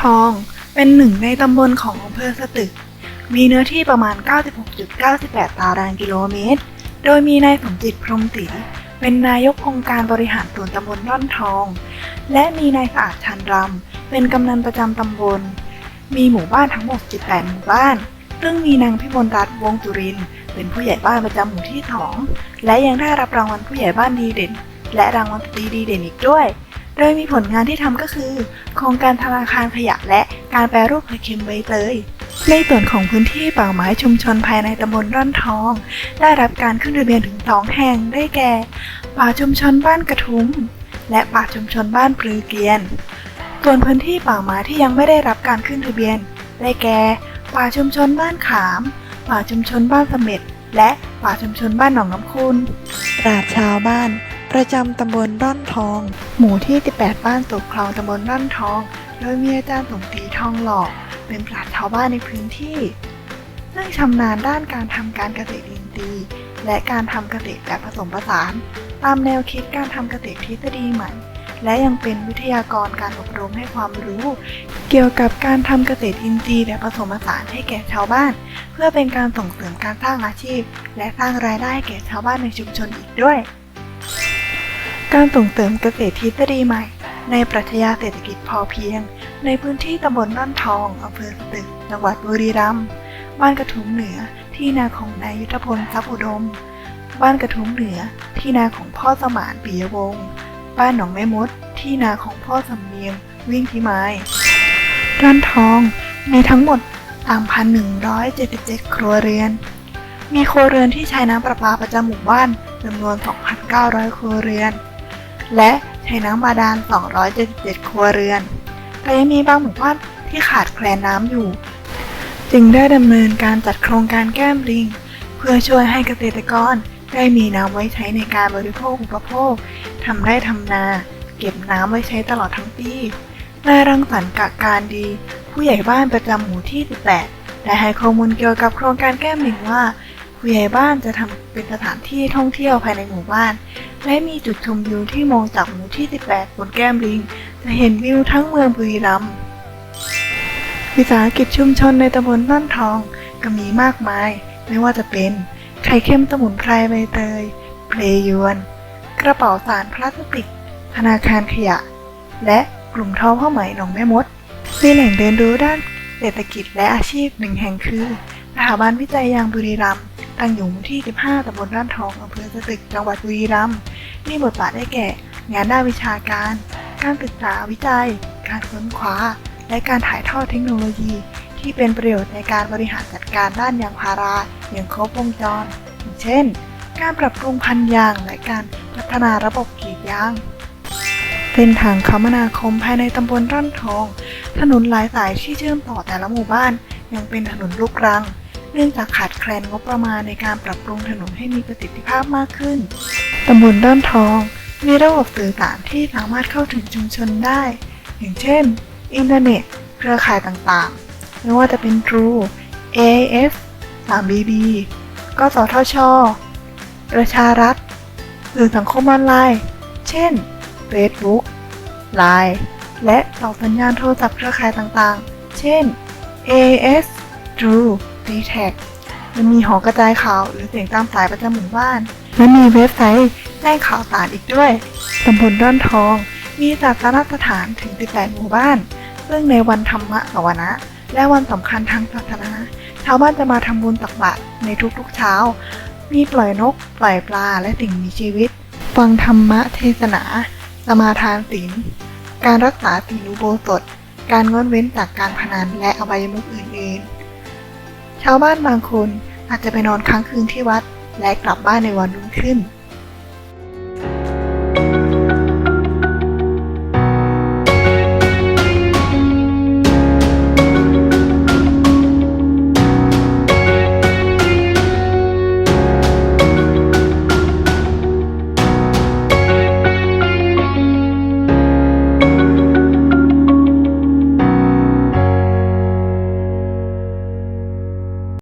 ทอง เป็นหนึ่งในตำบลของอำเภอสตึก มีเนื้อที่ประมาณ 96.98 ตารางกิโลเมตร โดยมีนายสมจิตพรมศรีเป็นนายกองค์การบริหารส่วนตำบลร่อนทอง และมีนายสะอาดชันรำเป็นกำนันประจำตำบล มีหมู่บ้านทั้งหมด 18 หมู่บ้าน ซึ่งมีนางพิมลรัตน์วงศ์จุรินเป็นผู้ใหญ่บ้านประจำหมู่ที่ 2 และยังได้รับรางวัลผู้ใหญ่บ้านดีเด่น และรางวัลตรีดีเด่นอีกด้วย โดยมีผลงานที่ทำก็คือ โครงการธนาคารขยะและการแปรรูปไข่เค็มใบเตยในส่วนของพื้นที่ป่าไม้ชุมชนภายในตำบลร่อนทอง ได้รับการขึ้นทะเบียนถึงสองแห่งได้แก่ ป่าชุมชนบ้านกระทุ้มและป่าชุมชนบ้านปลือเกียน ส่วนพื้นที่ป่าไม้ที่ยังไม่ได้รับการขึ้นทะเบียน ได้แก่ ป่าชุมชนบ้านขาม ป่าชุมชนบ้านเสม็ดและป่าชุมชนบ้านหนองน้ำคุณปราชชาวบ้าน ประจำตำบลร่อนทอง หมู่ที่ 18 บ้านสุกคลองตำบลร่อนทอง โดยมีอาจารย์สมศรีทองหล่อเป็นปราชญ์ชาวบ้านในพื้นที่ซึ่องชำนาญด้านการทำการเกษตรอินทรีย์และการทำเกษตรแบบผสมผสาน ตามแนวคิดการทำเกษตรทฤษฎีใหม่ และยังเป็นวิทยากรการอบรมให้ความรู้ เกี่ยวกับการทำเกษตรอินทรีย์แบบผสมผสานให้แก่ชาวบ้าน เพื่อเป็นการส่งเสริมการสร้างอาชีพ และสร้างรายได้ให้แก่ชาวบ้านในชุมชนอีกด้วย การส่งเสริมเกษตรทฤษฎีใหม่ ในปรัชญาเศรษฐกิจพอเพียง ในพื้นที่ตำบลร่อนทองอำเภอสตึกจังหวัดบุรีรัมย์บ้านกระทุมเหนือที่นาของนายยุทธพลทรัพย์อุดม บ้านกระทุมเหนือที่นาของพ่อสมานปิยวงศ์บ้านหนองแม่มด ที่นาของพ่อสำเนียง วิ่งพิมายร่อนทองในทั้งหมด 3,177 ครัวเรือน มีครัวเรือนที่ใช้น้ำประปาประจำหมู่บ้านจำนวน 2,900 ครัวเรือน และใช้น้ำบาดาล 277 ครัวเรือน แต่ยังมีบางหมู่บ้านที่ขาดแคลนน้ำอยู่ จึงได้ดำเนินการจัดโครงการแก้มลิง เพื่อช่วยให้เกษตรกรได้มีน้ำไว้ใช้ในการบริโภคอุปโภคทำไร่ทำนา เก็บน้ำไว้ใช้ตลอดทั้งปีนายรังสรรค์กะการดี ผู้ใหญ่บ้านประจำหมู่ที่ 18 ได้ให้ข้อมูลเกี่ยวกับโครงการแก้มลิงว่าผู้ใหญ่บ้านจะทำเป็นสถานที่ท่องเที่ยวภายในหมู่บ้าน และมีจุดชมวิวที่มองจากหมู่ที่ 18 บนแก้มลิง จะเห็นวิวทั้งเมืองบุรีรัมย์วิสาหกิจชุมชนในตำบลน่านทองก็มีมากมาย ไม่ว่าจะเป็นไข่เค็มสมุนไพรใบเตย เพลยวน กระเป๋าสารพลาสติก ธนาคารขยะ และกลุ่มทอผ้าไหมหนองแม่มดมีแหล่งเรียนรู้ด้านเศรษฐกิจและอาชีพหนึ่งแห่งคือสถาบันวิจัยยางบุรีรัมย์ตั้งอยู่หมู่ที่ 15ตำบลร่านทองอำเภอสตึก จังหวัดบุรีรัมย์ มีบทบาทได้แก่ งานด้านวิชาการ การศึกษาวิจัย การค้นคว้า และการถ่ายทอดเทคโนโลยี ที่เป็นประโยชน์ในการบริหารจัดการด้านยางพาราอย่างครบวงจร เช่น การปรับปรุงพันยางและการพัฒนาระบบกรีดยางเส้นทางคมนาคมภายในตำบลร่อนทอง ถนนหลายสายที่เชื่อมต่อแต่ละหมู่บ้าน ยังเป็นถนนลูกรัง เนื่องจากขาดแคลนงบประมาณในการปรับปรุงถนนให้มีประสิทธิภาพมากขึ้น ตำบลร่อนทอง มีระบบสื่อสารที่สามารถเข้าถึงชุมชนได้ อย่างเช่น อินเทอร์เน็ต เครือข่ายต่างๆ ไม่ว่าจะเป็น True AIS 3BB กสทช ประชารัฐสื่อสังคมออนไลน์ เช่น Facebook Line และต่อสัญญาณโทรศัพท์เครือข่ายต่างๆ เช่น AIS True d t a c และมีหอกระจายข่าวหรือเสียงตามสายประจำหมู่บ้าน และมีเว็บไซต์แจ้งข่าวสารอีกด้วย ตำบลร่อนทอง มีศาสนสถานถึง 18 หมู่บ้าน ซึ่งในวันธรรมะสวนะ และวันสำคัญทางศาสนา ชาวบ้านจะมาทำบุญตักบาตรในทุกๆเช้า มีปล่อยนก ปล่อยปลา และสิ่งมีชีวิต ฟังธรรมะเทศนา สมาทานศีล การรักษาศีลอุโบสถ การงดเว้นจากการพนันและอบายมุขอื่นๆ ชาวบ้านบางคนอาจจะไปนอนค้างคืนที่วัด และกลับบ้านในวันรุ่งขึ้น